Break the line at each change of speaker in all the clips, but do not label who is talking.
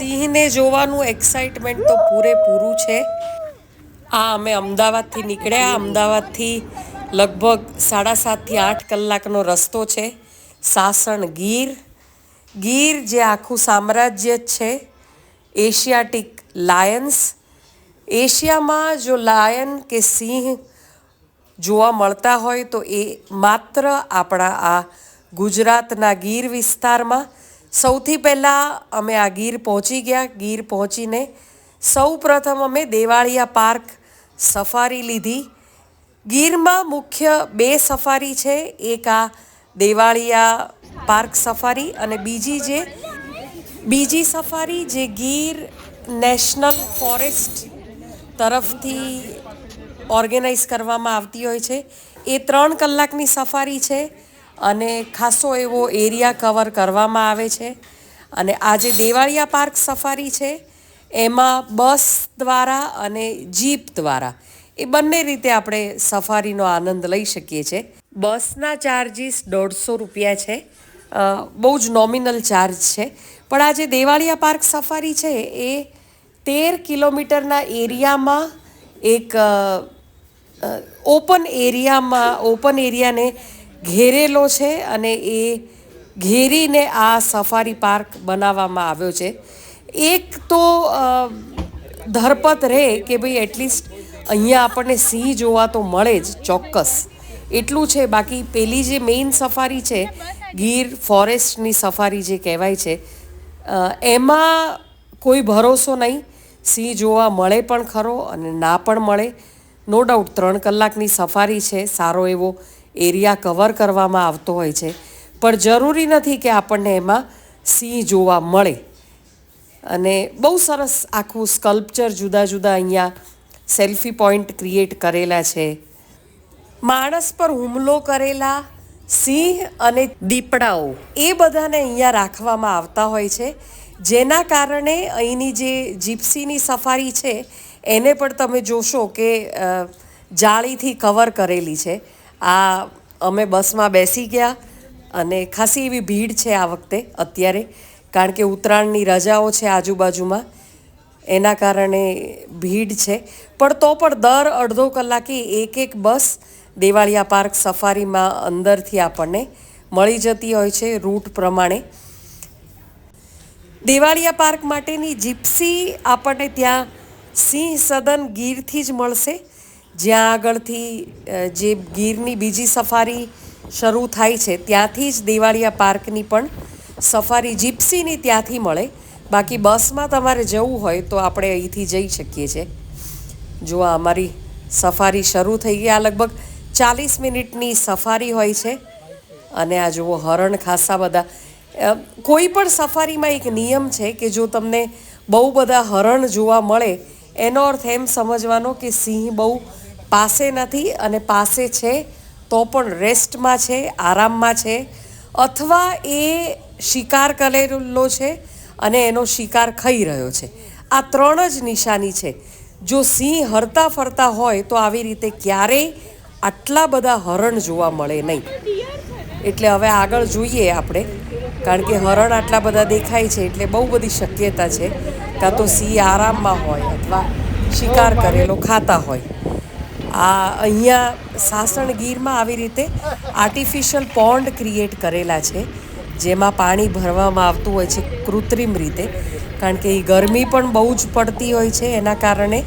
સિંહને જોવાનું એક્સાઇટમેન્ટ તો પૂરેપૂરું છે. આ અમે અમદાવાદથી નીકળ્યા. અમદાવાદથી લગભગ સાડા સાતથી આઠ કલાકનો રસ્તો છે. સાસણ ગીર. ગીર જે આખું સામ્રાજ્ય જ છે. Asiatic lions. એશિયામાં જો લાયન કે સિંહ જોવા મળતા હોય તો એ માત્ર આપણા આ ગુજરાતના ગીર વિસ્તારમાં સૌથી પહેલાં અમે આ ગીર પહોંચી ગયા. ગીર પહોંચીને સૌ પ્રથમ અમે દેવાળિયા પાર્ક સફારી લીધી. ગીરમાં મુખ્ય બે સફારી છે. એક આ દેવાળિયા પાર્ક સફારી અને બીજી જે બીજી સફારી જે ગીર નેશનલ ફોરેસ્ટ તરફથી ઓર્ગેનાઇઝ કરવામાં આવતી હોય છે. એ ત્રણ કલાકની સફારી છે. અને ખાસો એવો એરિયા કવર કરવામાં આવે છે. અને આ જે દેવાળિયા પાર્ક સફારી છે, એમાં બસ દ્વારા અને જીપ દ્વારા એ બંને રીતે આપણે સફારીનો આનંદ લઈ શકીએ છીએ. બસના ચાર્જીસ દોઢસો રૂપિયા છે. બહુ જ નોમિનલ ચાર્જ છે. પણ આ જે દેવાળિયા પાર્ક સફારી છે, એ તેર કિલોમીટરના એરિયામાં એક ઓપન એરિયામાં, ઓપન એરિયાને ઘેરેલો છે અને એ ઘેરીને આ સફારી પાર્ક બનાવવામાં આવ્યો છે. એક તો ધરપત રહે કે ભાઈ એટલીસ્ટ અહીંયા આપણને સિંહ જોવા તો મળે જ ચોક્કસ. એટલું છે, બાકી પેલી જે મેઇન સફારી છે, ગીર ફોરેસ્ટની સફારી જે કહેવાય છે એમાં કોઈ ભરોસો નહીં. સિંહ જોવા મળે પણ ખરો અને ના પણ મળે. નો ડાઉટ, ત્રણ કલાકની સફારી છે, સારો એવો એરિયા કવર કરવામાં આવતો હોય છે. પણ જરૂરી નથી કે આપણને એમાં સિંહ જોવા મળે. અને બહુ સરસ આખું સ્કલ્પચર જુદા જુદા અહીંયા સેલ્ફી પોઈન્ટ ક્રિએટ કરેલા છે. માણસ પર હુમલો કરેલા સિંહ અને દીપડાઓ એ બધાને અહીંયા રાખવામાં આવતા હોય છે. જેના કારણે અહીંની જે જીપ્સીની સફારી છે, એને પણ તમે જોશો કે જાળીથી કવર કરેલી છે. આ અમે બસમાં બેસી ગયા અને ખાસી એવી ભીડ છે આ વખતે અત્યારે, કારણ કે ઉત્તરાયણની રજાઓ છે આજુબાજુમાં, એના કારણે ભીડ છે. પણ તો પણ દર અડધો કલાકે એક એક બસ દેવાળિયા પાર્ક સફારીમાં અંદરથી આપણને મળી જતી હોય છે રૂટ પ્રમાણે. દેવાળિયા પાર્ક માટેની જીપ્સી આપણને ત્યાં સિંહ સદન ગીરથી જ મળશે. જ્યાં આગળથી જે ગીરની બીજી સફારી શરૂ થાય છે, ત્યાંથી જ દેવાળિયા પાર્કની પણ સફારી જીપ્સીની ત્યાંથી મળે. બાકી બસમાં તમારે જવું હોય તો આપણે અહીંથી જઈ શકીએ છીએ. જો આ અમારી સફારી શરૂ થઈ ગઈ, આ લગભગ ચાલીસ મિનિટની સફારી હોય છે. અને આ જુઓ હરણ ખાસા બધા. કોઈ પણ સફારીમાં એક નિયમ છે કે જો તમને બહુ બધા હરણ જોવા મળે, એનો અર્થ એમ સમજવાનો કે સિંહ બહુ પાસે નથી અને પાસે છે તો પણ રેસ્ટમાં છે, આરામમાં છે. અથવા એ શિકાર કરેલો છે અને એનો શિકાર ખાઈ રહ્યો છે. આ ત્રણ જ નિશાની છે. જો સિંહ હરતા ફરતા હોય તો આવી રીતે ક્યારેય આટલા બધા હરણ જોવા મળે નહીં. એટલે હવે આગળ જોઈએ આપણે, કારણ કે હરણ આટલા બધા દેખાય છે એટલે બહુ બધી શક્યતા છે. કાં તો સિંહ આરામમાં હોય અથવા શિકાર કરેલો ખાતા હોય. આ અહીંયા સાસણ ગીરમાં આવી રીતે આર્ટિફિશિયલ પોન્ડ ક્રિએટ કરેલા છે, જેમાં પાણી ભરવામાં આવતું હોય છે કૃત્રિમ રીતે. કારણ કે એ ગરમી પણ બહુ જ પડતી હોય છે, એના કારણે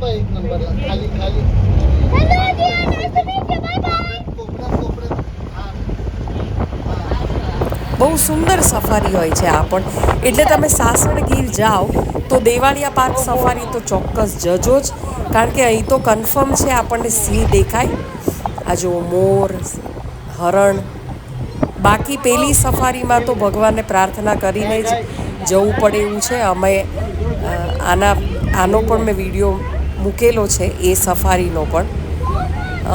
તો એક નંબર
ખાલી ખાલી.
બહુ સુંદર સફારી હોય છે આ પણ. એટલે તમે સાસણ ગીર જાઓ તો દેવાળિયા પાર્ક સફારી તો ચોક્કસ જજો જ. કારણ કે અહીં તો કન્ફર્મ છે આપણને સિંહ દેખાય. આ જો મોર, હરણ. બાકી પેલી સફારીમાં તો ભગવાનને પ્રાર્થના કરીને જ જવું પડે એવું છે. અમે આના, આનો પણ મેં વીડિયો મૂકેલો છે એ સફારીનો પણ.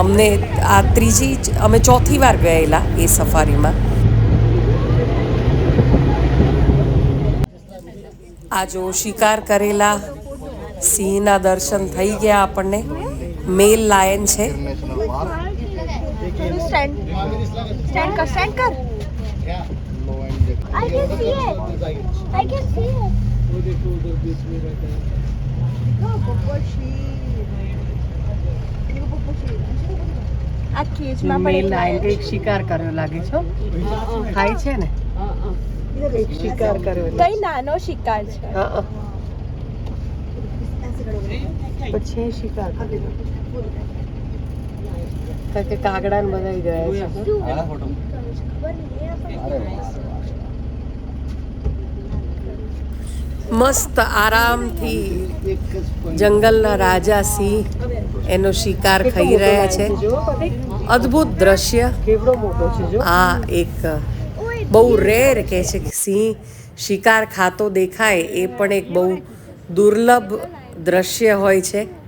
અમને આ ત્રીજી અમે ચોથી વાર ગયેલા એ સફારીમાં. આ જો શિકાર કરેલા સિંહના દર્શન થઈ ગયા આપણને. મેલ લાયન છે.
સ્ટેન્ડ કર
I can see it. I can see it.
આ કેજમાં પણ એક લાઈન એક શિકાર કર્યો લાગે છે હો. ખાય છે ને? એક શિકાર કર્યો
કઈ નાનો શિકાર છે.
પછી શિકાર કર્યો. કારણ કે કાગડા ને બધા ગયા છે
મસ્ત આરામથી જંગલના રાજા સિંહ એનો શિકાર ખાઈ રહ્યા છે. અદ્ભુત દ્રશ્ય. આ એક બહુ રેર કે છે કે સિંહ શિકાર ખાતો દેખાય એ પણ એક બહુ દુર્લભ દ્રશ્ય હોય છે.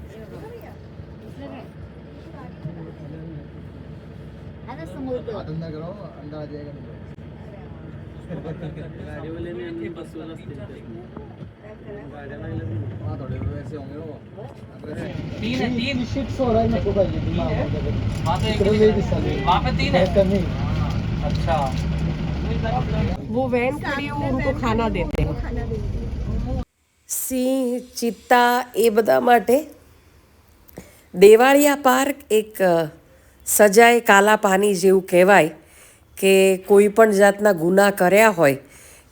धंधा तीन है तीन शिफ्ट हो रहा है मेरे को भाई दिमाग वहाँ पे वहाँ पे तीन है कमी अच्छा
वो वैन खड़ी है वो उनको खाना देते हैं
સિંહ ચિત્તા એ બધા માટે દેવાળિયા પાર્ક એક અ, સજાએ કાલા પાની જેવું કહેવાય કે કોઈ પણ જાતના ગુના કર્યા હોય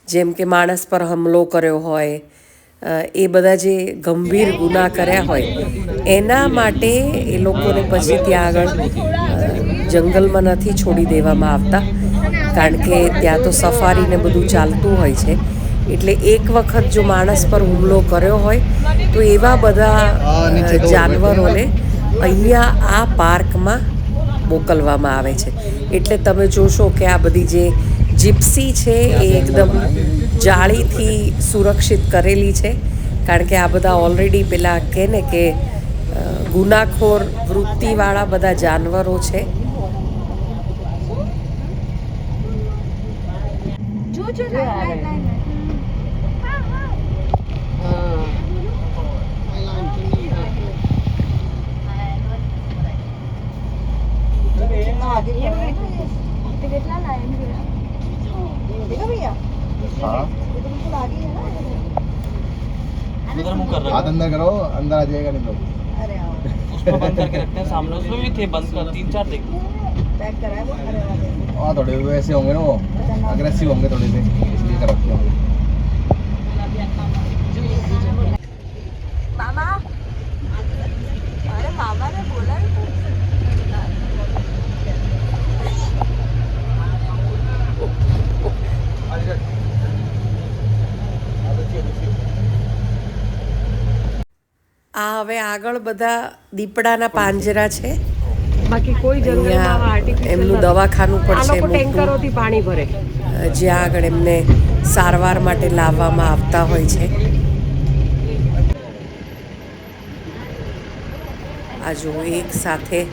જેમ કે માણસ પર હુમલો કર્યો હોય એ બધા જે ગંભીર ગુના કર્યા હોય એના માટે એ લોકોને પછી ત્યાં આગળ જંગલમાં નથી છોડી દેવામાં આવતા. કારણ કે ત્યાં તો સફારીને બધું ચાલતું હોય છે. એટલે એક વખત જો માણસ પર હુમલો કર્યો હોય તો એવા બધા જાનવરોને અહીંયા આ પાર્કમાં મોકલવામાં આવે છે. એટલે તમે જોશો કે આ બધી જે જીપ્સી છે એ એકદમ જાળીથી સુરક્ષિત કરેલી છે. કારણ કે આ બધા ઓલરેડી પેલા કહે ને કે ગુનાખોર વૃત્તિવાળા બધા જાનવરો છે.
જો જો
हाथ अंदर करो अंदर आ जाएगा नहीं तो
उसको बंद करके रखते हैं सामने उसमें भी थे बंद कर तीन चार देखते
हाँ थोड़े वैसे होंगे ना वो अग्रेसिव होंगे थोड़े से इसलिए कर रखे होंगे
मामा अरे मामा ने
बोला હવે આગળ બધા દીપડાના પાંજરા છે.
બાકી કોઈ જંગલમાં
એમનું દવાખાનું પણ છે
ટેન્કરોથી પાણી ભરે.
જ્યાં આગળ એમને સારવાર માટે લાવવામાં આવતા હોય છે. આ જો એક સાથે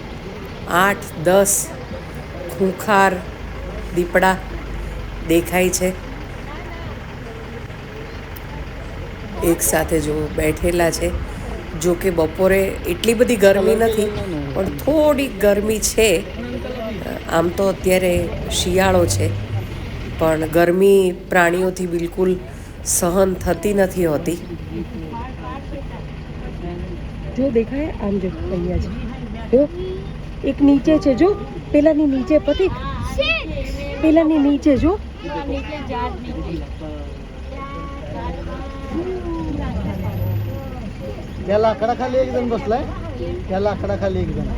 આઠ દસ ખૂંખાર દીપડા દેખાય છે. એક સાથે જો બેઠેલા છે. જો કે બપોરે એટલી બધી ગરમી નથી પણ થોડીક ગરમી છે. આમ તો અત્યારે શિયાળો છે પણ ગરમી પ્રાણીઓથી બિલકુલ સહન થતી નથી હોતી.
જો દેખાય આમ જો અહીંયા છે જો એક નીચે છે જો. પેલાની નીચે પતિક પેલાની નીચે જો.
त्या लाकडाखाली एक जण बसलाय. त्या लाकडाखाली एक जण.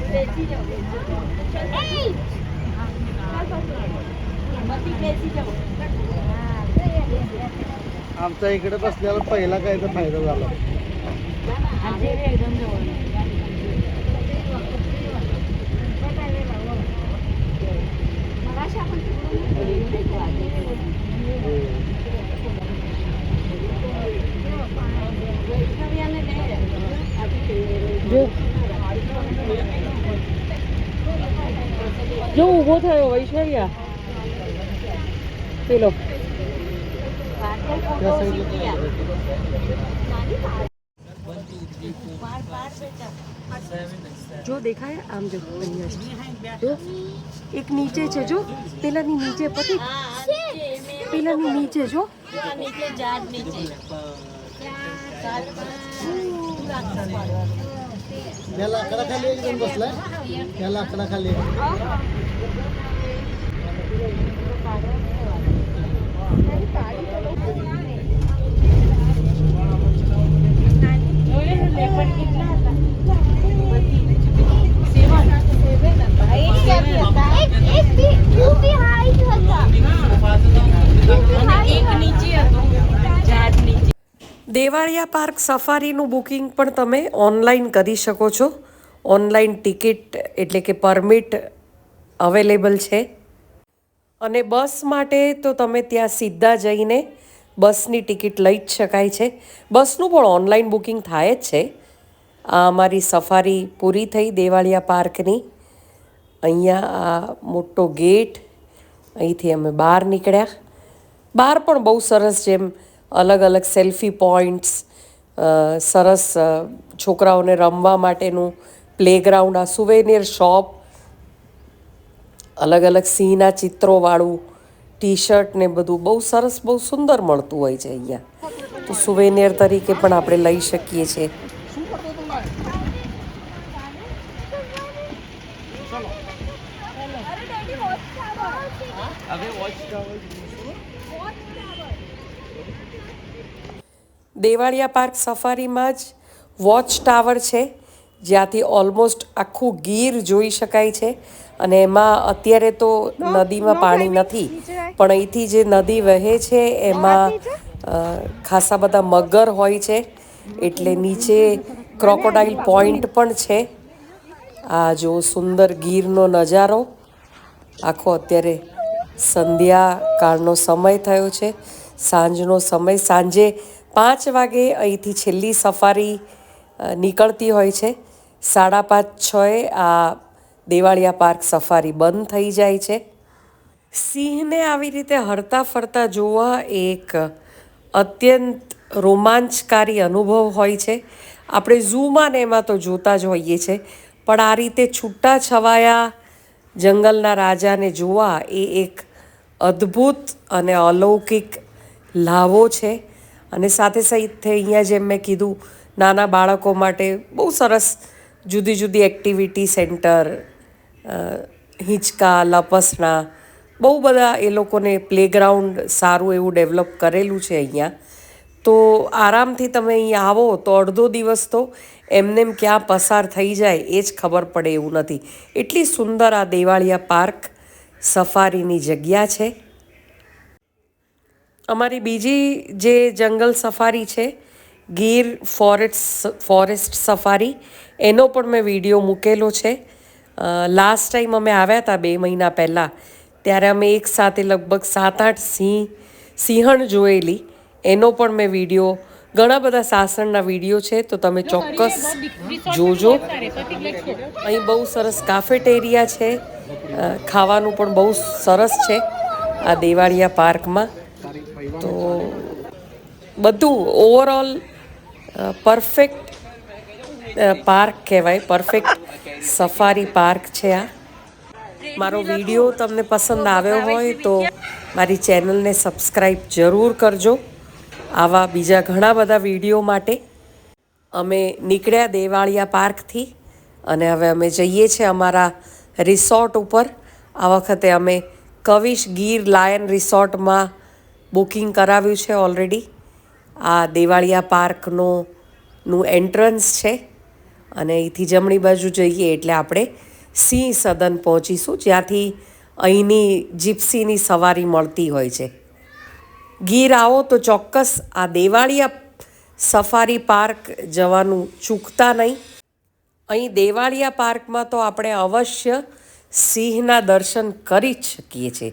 आमचा इकडे बसल्याला पहिला काय तर फायदा झाला.
ઊભો થયો વૈશ્વર્યા પેલો. જો દેખાય, આમ જો જો, એક નીચે છે, જો. પેલાની નીચે પતિ. પેલાની નીચે, જો.
નીચે या लाकडाखाली एक जण बसलाय. या लाकडाखाली. हो, हो.
દેવાળિયા પાર્ક સફારીનું બુકિંગ પણ તમે ઓનલાઈન કરી શકો છો. ઓનલાઈન ટિકિટ એટલે કે પરમિટ અવેલેબલ છે. અને બસ માટે તો તમે ત્યાં સીધા જઈને બસની ટિકિટ લઈ જ શકાય છે. બસનું પણ ઓનલાઈન બુકિંગ થાય જ છે. આ અમારી સફારી પૂરી થઈ દેવાળિયા પાર્કની. અહીંયા આ મોટો ગેટ, અહીંથી અમે બહાર નીકળ્યા. બહાર પણ બહુ સરસ જેમ અલગ અલગ સેલ્ફી પોઈન્ટ્સ સરસ છોકરાઓને રમવા માટેનું પ્લેગ્રાઉન્ડ, આ સુવેનિયર શોપ, અલગ અલગ સિંહના ચિત્રોવાળું ટી શર્ટ ને બધું બહુ સરસ, બહુ સુંદર મળતું હોય છે અહીંયા. તો સુવેનિયર તરીકે પણ આપણે લઈ શકીએ છીએ. દેવાળિયા પાર્ક સફારીમાં જ વોચ ટાવર છે જ્યાંથી ઓલમોસ્ટ આખું ગીર જોઈ શકાય છે. અને એમાં અત્યારે તો નદીમાં પાણી નથી પણ અહીંથી જે નદી વહે છે એમાં ખાસા બધા મગર હોય છે એટલે નીચે ક્રોકોડાઇલ પોઈન્ટ પણ છે. આ જો સુંદર ગીરનો નજારો આખો અત્યારે સંધ્યા કાળનો સમય થયો છે સાંજનો સમય સાંજે પાંચ વાગે અહીંથી છેલ્લી સફારી નીકળતી હોય છે. સાડા પાંચ છએ આ દેવાળિયા પાર્ક સફારી બંધ થઈ જાય છે. સિંહને આવી રીતે હરતા ફરતા જોવા એક અત્યંત રોમાંચકારી અનુભવ હોય છે. આપણે ઝૂમાં ને એમાં તો જોતા જ હોઈએ છે. પણ આ રીતે છૂટા છવાયા જંગલના રાજાને જોવા એ એક અદ્ભુત અને અલૌકિક લાવો છે. અને સાથે સાથે અહીંયા જેમ મેં કીધું, નાના બાળકો માટે બહુ સરસ જુદી જુદી એક્ટિવિટી સેન્ટર હિંચકા લપસણા બહુ બધા એ લોકોને પ્લેગ્રાઉન્ડ સારું એવું ડેવલપ કરેલું છે અહીંયા. તો આરામથી તમે અહીં આવો તો અડધો દિવસ તો એમનેમ ક્યાં પસાર થઈ જાય એ જ ખબર પડે એવું નથી. એટલી સુંદર આ દેવાળિયા પાર્ક સફારીની જગ્યા છે. અમારી બીજી જે જંગલ સફારી છે ગીર ફોરેસ્ટ ફોરેસ્ટ સફારી એનો પણ મેં વીડિયો મૂકેલો છે. લાસ્ટ ટાઈમ અમે આવ્યા હતા બે મહિના પહેલાં ત્યારે અમે એક સાથે લગભગ સાત આઠ સિંહ સિંહણ જોયેલી. એનો પણ મેં વીડિયો ઘણા બધા સાસણના વીડિયો છે તો તમે ચોક્કસ જોજો. અહીં બહુ સરસ કાફેટેરિયા છે. ખાવાનું પણ બહુ સરસ છે. આ દેવાળિયા પાર્કમાં. તો બધું ઓવરઓલ પરફેક્ટ પાર્ક કહેવાય. પરફેક્ટ સફારી પાર્ક છે આ. મારો વીડિયો તમને પસંદ આવ્યો હોય તો મારી ચેનલને સબસ્ક્રાઈબ જરૂર કરજો. આવા બીજા ઘણા બધા વીડિયો માટે. અમે નીકળ્યા દેવાળિયા પાર્કથી અને હવે અમે જઈએ છીએ અમારા રિસોર્ટ ઉપર. આ વખતે અમે કવિશ ગીર લાયન રિસોર્ટમાં બુકિંગ કરાવ્યું છે ઓલરેડી. આ દેવાળિયા પાર્કનો નું એન્ટ્રન્સ છે અને અહીંથી જમણી બાજુ જઈએ એટલે આપણે સિંહ સદન પહોંચીશું, જ્યાંથી અહીંની જીપ્સીની સવારી મળતી હોય છે. ગીર આવો તો ચોક્કસ આ દેવાળિયા સફારી પાર્ક જવાનું ચૂકતા નહીં. અહીં દેવાળિયા પાર્કમાં તો આપણે અવશ્ય સિંહના દર્શન કરી જ શકીએ છીએ.